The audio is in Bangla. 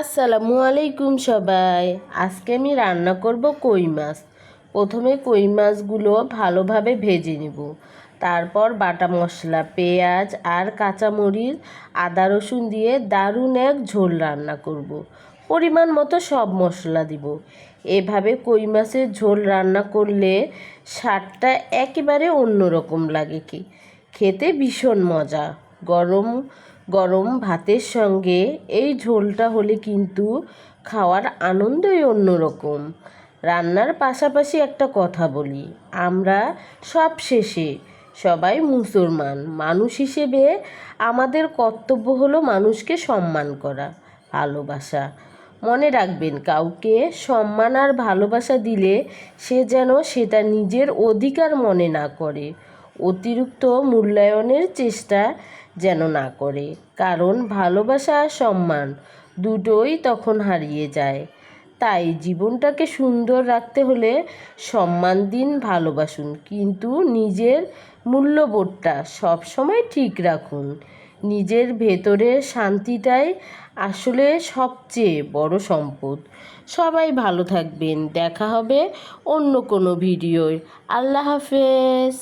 আসসালামু আলাইকুম সবাই। আজকে আমি রান্না করব কই মাছ। প্রথমে কই মাছগুলো ভালোভাবে ভেজে নেব। তারপর বাটা মশলা, পেঁয়াজ আর কাঁচামরিচ, আদা রসুন দিয়ে দারুণ এক ঝোল রান্না করব। পরিমাণ মতো সব মশলা দিব। এভাবে কই মাছের ঝোল রান্না করলে স্বাদটা একেবারে অন্যরকম লাগে কি। খেতে ভীষণ মজা। গরম গরম ভাতের সঙ্গে এই ঝোলটা হলে কিন্তু খাওয়ার আনন্দই অন্যরকম। রান্নার পাশাপাশি একটা কথা বলি, আমরা সব শেষে সবাই মুসলমান। মানুষ হিসেবে আমাদের কর্তব্য হলো মানুষকে সম্মান করা, ভালোবাসা। মনে রাখবেন, কাউকে সম্মান আর ভালোবাসা দিলে সে যেন সেটা নিজের অধিকার মনে না করে। অতিরিক্ত মূল্যায়নের চেষ্টা যেন না করে। কারণ ভালোবাসা আর সম্মান দুটোই তখন হারিয়ে যায়। তাই জীবনটাকে সুন্দর রাখতে হলে সম্মান দিন, ভালোবাসুন। কিন্তু নিজের মূল্যবোধটা সবসময় ঠিক রাখুন। নিজের ভেতরের শান্তিটাই আসলে সবচেয়ে বড় সম্পদ। সবাই ভালো থাকবেন। দেখা হবে অন্য কোনো ভিডিওয়। আল্লাহ হাফেজ।